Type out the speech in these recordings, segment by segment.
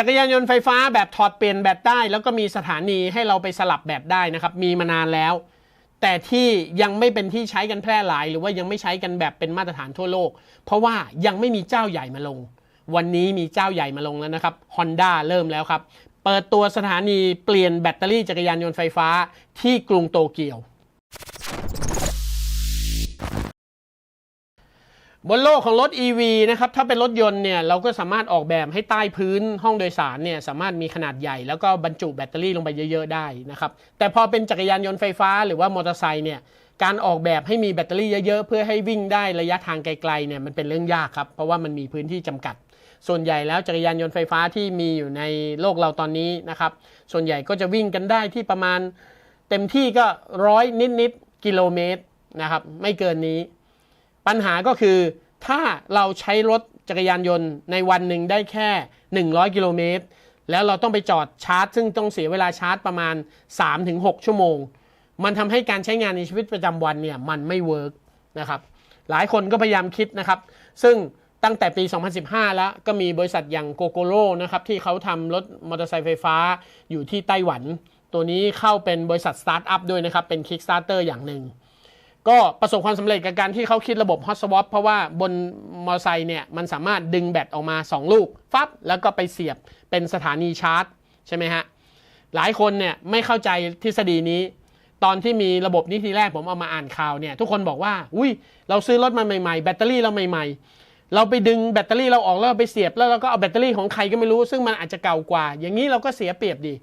จักรยานยนต์ไฟฟ้าแบบถอดเปลี่ยนแบตได้ แล้วก็มีสถานีให้เราไปสลับแบตได้นะครับ มีมานานแล้ว แต่ที่ยังไม่เป็นที่ใช้กันแพร่หลาย หรือว่ายังไม่ใช้กันแบบเป็นมาตรฐานทั่วโลก เพราะว่ายังไม่มีเจ้าใหญ่มาลง วันนี้มีเจ้าใหญ่มาลงแล้วนะครับ Honda เริ่มแล้วครับ เปิดตัวสถานีเปลี่ยนแบตเตอรี่จักรยานยนต์ไฟฟ้าที่กรุงโตเกียว บนโลกของรถ EV นะครับถ้าเป็นรถยนต์เนี่ยเราก็สามารถออกแบบให้ใต้พื้นห้องโดยสารเนี่ยสามารถมีขนาดใหญ่ แล้วก็บรรจุแบตเตอรี่ลงไปเยอะ ๆ ได้นะครับแต่พอเป็นจักรยานยนต์ไฟฟ้าหรือว่ามอเตอร์ไซค์เนี่ยการออกแบบให้มีแบตเตอรี่เยอะๆ เพื่อให้วิ่งได้ระยะทางไกลๆเนี่ยมันเป็นเรื่องยากครับเพราะว่ามันมีพื้นที่จำกัด ส่วนใหญ่แล้วจักรยานยนต์ไฟฟ้าที่มีอยู่ในโลกเราตอนนี้นะครับส่วนใหญ่ก็จะวิ่งกันได้ที่ประมาณเต็มที่ก็ร้อยนิดๆกิโลเมตรนะครับไม่เกินนี้ ปัญหาก็คือถ้าเราใช้รถจักรยานยนต์ในวันหนึ่งได้แค่ 100 กิโลเมตร แล้วเราต้องไปจอดชาร์จ ซึ่งต้องเสียเวลาชาร์จประมาณ 3-6 ชั่วโมง มันทำให้การใช้งานในชีวิตประจำวันเนี่ยมันไม่เวิร์กนะครับหลายคนก็พยายามคิดนะครับ ซึ่งตั้งแต่ปี 2015 แล้วก็มีบริษัทอย่างโกโกโ o นะครับที่เขาทำรถมอเตอร์ไซค์ไฟฟ้าอยู่ที่ไต้หวัน ตัวนี้เข้าเป็นบริษัทสตาร์ทอัพด้วยนะครับ เป็น Kickstarter อย่างหนึ่ง ก็ประสบความสำเร็จกับการที่เขาคิดระบบ Hot Swap เพราะว่าบนมอเตอร์ไซค์เนี่ยมันสามารถดึงแบตออกมา 2 ลูก ฟับ แล้วก็ไปเสียบเป็นสถานีชาร์จ ใช่ไหมฮะ หลายคนเนี่ยไม่เข้าใจทฤษฎีนี้ ตอนที่มีระบบนี้ทีแรกผมเอามาอ่านข่าวเนี่ย ทุกคนบอกว่า อุ้ยเราซื้อรถมาใหม่ๆ แบตเตอรี่เราใหม่ ๆ เราไปดึงแบตเตอรี่เราออกแล้วไปเสียบแล้วเราก็เอาแบตเตอรี่ของใครก็ไม่รู้ ซึ่งมันอาจจะเก่ากว่า อย่างนี้เราก็เสียเปรียบดี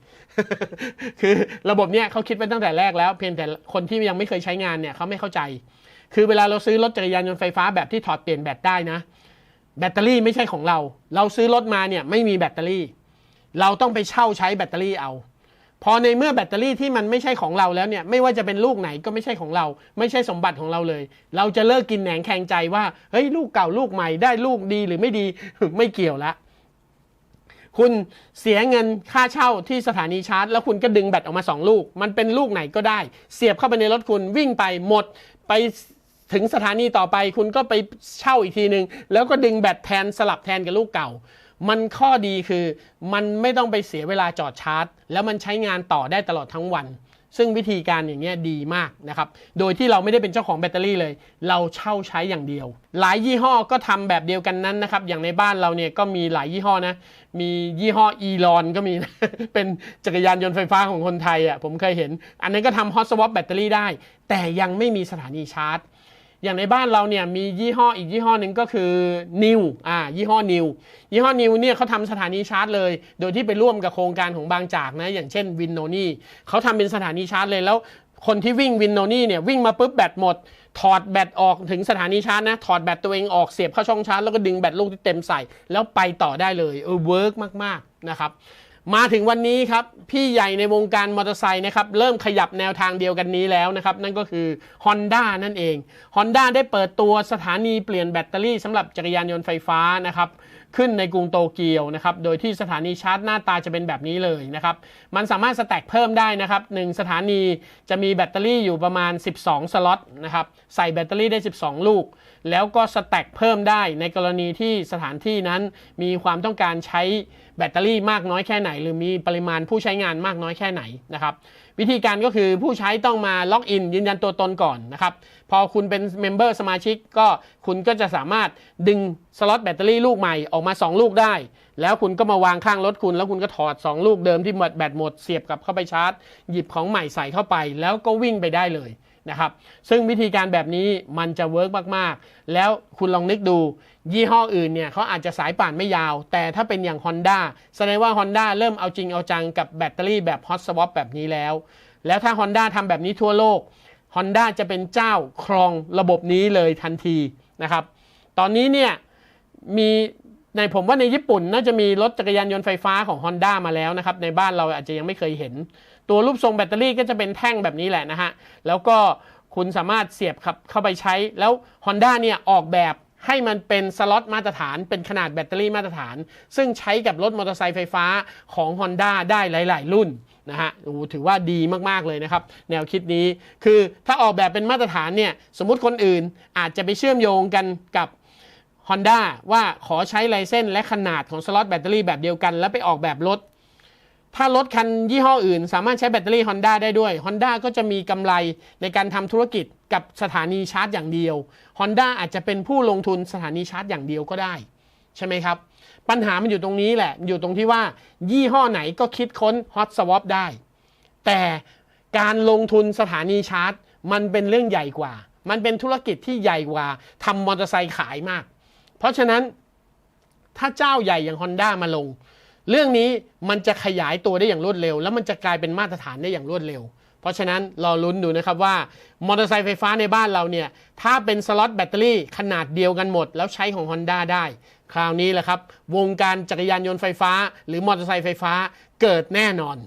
คือระบบเนี่ยเขาคิดไว้ตั้งแต่แรกแล้ว เพียงแต่คนที่ยังไม่เคยใช้งานเนี่ยเขาไม่เข้าใจ คือเวลาเราซื้อรถจักรยานยนต์ไฟฟ้าแบบที่ถอดเปลี่ยนแบตได้นะ แบตเตอรี่ไม่ใช่ของเรา เราซื้อรถมาเนี่ยไม่มีแบตเตอรี่ เราต้องไปเช่าใช้แบตเตอรี่เอา พอในเมื่อแบตเตอรี่ที่มันไม่ใช่ของเราแล้วเนี่ยไม่ว่าจะเป็นลูกไหนก็ไม่ใช่ของเรา ไม่ใช่สมบัติของเราเลย เราจะเลิกกินแหนงแข่งใจว่าเฮ้ยลูกเก่าลูกใหม่ได้ลูกดีหรือไม่ดีไม่เกี่ยวละคุณเสียเงินค่าเช่าที่สถานีชาร์จ แล้วคุณก็ดึงแบตออกมา 2 ลูก มันเป็นลูกไหนก็ได้ เสียบเข้าไปในรถคุณวิ่งไปหมดไปถึงสถานีต่อไป คุณก็ไปเช่าอีกทีหนึ่งแล้วก็ดึงแบตแทนสลับแทนกับลูกเก่า มันข้อดีคือ มันไม่ต้องไปเสียเวลาจอดชาร์จ แล้วมันใช้งานต่อได้ตลอดทั้งวัน ซึ่งวิธีการอย่างเงี้ยดีมากนะครับ โดยที่เราไม่ได้เป็นเจ้าของแบตเตอรี่เลย เราเช่าใช้อย่างเดียว หลายยี่ห้อก็ทำแบบเดียวกันนั้นนะครับ อย่างในบ้านเราเนี่ยก็มีหลายยี่ห้อนะ มียี่ห้ออีลอนก็มีนะเป็นจักรยานยนต์ไฟฟ้าของคนไทยอะผมเคยเห็น อันนั้นก็ทำฮอตสวอปแบตเตอรี่ได้ แต่ยังไม่มีสถานีชาร์จ อย่างในบ้านเราเนี่ยมียี่ห้ออีกยี่ห้อหนึ่งก็คือ New อ่ายี่ห้อ New ยี่ห้อ New เนี่ยเขาทำสถานีชาร์จเลย โดยที่ไปร่วมกับโครงการของบางจากนะอย่างเช่นวินโนนี่เขาทำเป็นสถานีชาร์จเลยแล้วคนที่วิ่งวินโนนี่เนี่ยวิ่งมาปุ๊บแบตหมด ถอดแบตออกถึงสถานีชาร์จนะ ถอดแบตตัวเองออกเสียบเข้าช่องชาร์จแล้วก็ดึงแบตลูกที่เต็มใส่ แล้วไปต่อได้เลยเออเวิร์กมาก ๆ นะครับ มาถึงวันนี้ครับ พี่ใหญ่ในวงการมอเตอร์ไซค์นะครับ เริ่มขยับแนวทางเดียวกันนี้แล้วนะครับ นั่นก็คือ Honda นั่นเอง Honda ได้เปิดตัวสถานีเปลี่ยนแบตเตอรี่สำหรับจักรยานยนต์ไฟฟ้านะครับ ขึ้นในกรุงโตเกียวนะครับ โดยที่สถานีชาร์จหน้าตาจะเป็นแบบนี้เลยนะครับ มันสามารถสแต็กเพิ่มได้นะครับหนึ่งสถานีจะมีแบตเตอรี่อยู่ประมาณ 12 สล็อตนะครับใส่แบตเตอรี่ได้ 12 ลูก แล้วก็สแต็กเพิ่มได้ในกรณีที่สถานที่นั้นมีความต้องการใช้ แบตเตอรี่มากน้อยแค่ไหน หรือมีปริมาณผู้ใช้งานมากน้อยแค่ไหนนะครับวิธีการก็คือผู้ใช้ต้องมาล็อกอินยืนยันตัวตนก่อนนะครับพอคุณเป็นเมมเบอร์สมาชิกก็คุณก็จะสามารถดึงสล็อตแบตเตอรี่ลูกใหม่ออกมา 2 ลูกได้ แล้วคุณก็มาวางข้างรถคุณ แล้วคุณก็ถอด 2 ลูกเดิมที่หมดแบตหมดเสียบกับเข้าไปชาร์จ หยิบของใหม่ใส่เข้าไป แล้วก็วิ่งไปได้เลย นะครับ ซึ่งวิธีการแบบนี้มันจะเวิร์กมากๆ แล้วคุณลองนึกดู ยี่ห้ออื่นเนี่ยเขาอาจจะสายป่านไม่ยาว แต่ถ้าเป็นอย่าง Honda แสดงว่า Honda เริ่มเอาจริงเอาจังกับแบตเตอรี่แบบ Hot Swap แบบนี้แล้ว แล้วถ้า Honda ทำแบบนี้ทั่วโลก Honda จะเป็นเจ้าครองระบบนี้เลยทันทีนะครับ ตอนนี้เนี่ยมีในผมว่าในญี่ปุ่นน่าจะมีรถจักรยานยนต์ไฟฟ้าของ Honda มาแล้วนะครับ ในบ้านเราอาจจะยังไม่เคยเห็น ตัวรูปทรงแบตเตอรี่ก็จะเป็นแท่งแบบนี้แหละนะฮะ แล้วก็คุณสามารถเสียบครับเข้าไปใช้ แล้ว Honda เนี่ยออกแบบให้มันเป็นสล็อตมาตรฐาน เป็นขนาดแบตเตอรี่มาตรฐาน ซึ่งใช้กับรถมอเตอร์ไซค์ไฟฟ้าของ Honda ได้หลาย ๆ รุ่นนะฮะถือว่าดีมาก ๆ เลยนะครับ แนวคิดนี้คือถ้าออกแบบเป็นมาตรฐานเนี่ย สมมุติคนอื่นอาจจะไปเชื่อมโยงกันกับ Honda ว่าขอใช้ลายเส้นและขนาดของสล็อตแบตเตอรี่แบบเดียวกัน แล้วไปออกแบบรถ ถ้ารถคันยี่ห้ออื่น สามารถใช้แบตเตอรี่ Honda ได้ด้วย Honda ก็จะมีกำไรในการทำธุรกิจกับสถานีชาร์จอย่างเดียว Honda อาจจะเป็นผู้ลงทุนสถานีชาร์จอย่างเดียวก็ได้ ใช่ไหมครับ ปัญหามันอยู่ตรงนี้แหละ อยู่ตรงที่ว่า ยี่ห้อไหนก็คิดค้น Hot Swap ได้ แต่การลงทุนสถานีชาร์จ มันเป็นเรื่องใหญ่กว่า มันเป็นธุรกิจที่ใหญ่กว่าทำมอเตอร์ไซค์ขายมาก เพราะฉะนั้นถ้าเจ้าใหญ่อย่าง Honda มาลง เรื่องนี้มันจะขยายตัวได้อย่างรวดเร็ว แล้วมันจะกลายเป็นมาตรฐานได้อย่างรวดเร็ว เพราะฉะนั้นรอลุ้นดูนะครับว่ามอเตอร์ไซค์ไฟฟ้าในบ้านเราเนี่ยถ้าเป็นสล็อตแบตเตอรี่ขนาดเดียวกันหมด แล้วใช้ของ Honda ได้ คราวนี้แหละครับ วงการจักรยานยนต์ไฟฟ้า หรือมอเตอร์ไซค์ไฟฟ้าเกิดแน่นอน